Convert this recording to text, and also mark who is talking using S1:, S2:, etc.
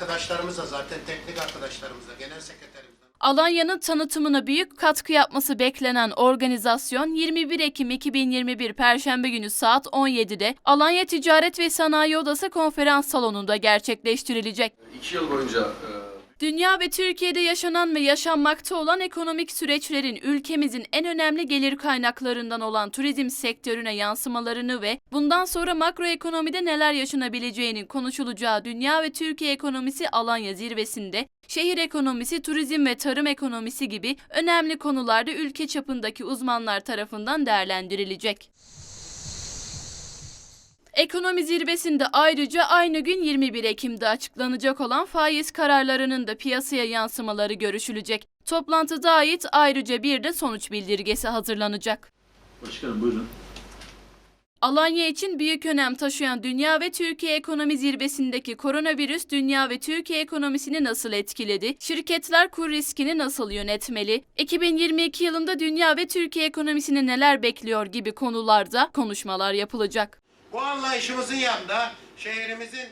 S1: arkadaşlarımızla zaten teknik arkadaşlarımızla, genel sekreterimizle.
S2: Alanya'nın tanıtımına büyük katkı yapması beklenen organizasyon 21 Ekim 2021 Perşembe günü saat 17'de Alanya Ticaret ve Sanayi Odası konferans salonunda gerçekleştirilecek.
S3: İki yıl boyunca e,
S2: Dünya ve Türkiye'de yaşanan ve yaşanmakta olan ekonomik süreçlerin ülkemizin en önemli gelir kaynaklarından olan turizm sektörüne yansımalarını ve bundan sonra makroekonomide neler yaşanabileceğinin konuşulacağı Dünya ve Türkiye Ekonomisi Alanya Zirvesi'nde şehir ekonomisi, turizm ve tarım ekonomisi gibi önemli konularda ülke çapındaki uzmanlar tarafından değerlendirilecek. Ekonomi zirvesinde ayrıca aynı gün 21 Ekim'de açıklanacak olan faiz kararlarının da piyasaya yansımaları görüşülecek. Toplantıda ait ayrıca bir de sonuç bildirgesi hazırlanacak.
S4: Başkanım buyurun.
S2: Alanya için büyük önem taşıyan Dünya ve Türkiye Ekonomi Zirvesi'ndeki koronavirüs dünya ve Türkiye ekonomisini nasıl etkiledi? Şirketler kur riskini nasıl yönetmeli? 2022 yılında dünya ve Türkiye ekonomisini neler bekliyor gibi konularda konuşmalar yapılacak.
S1: Bu anlayışımızın yanında şehrimizin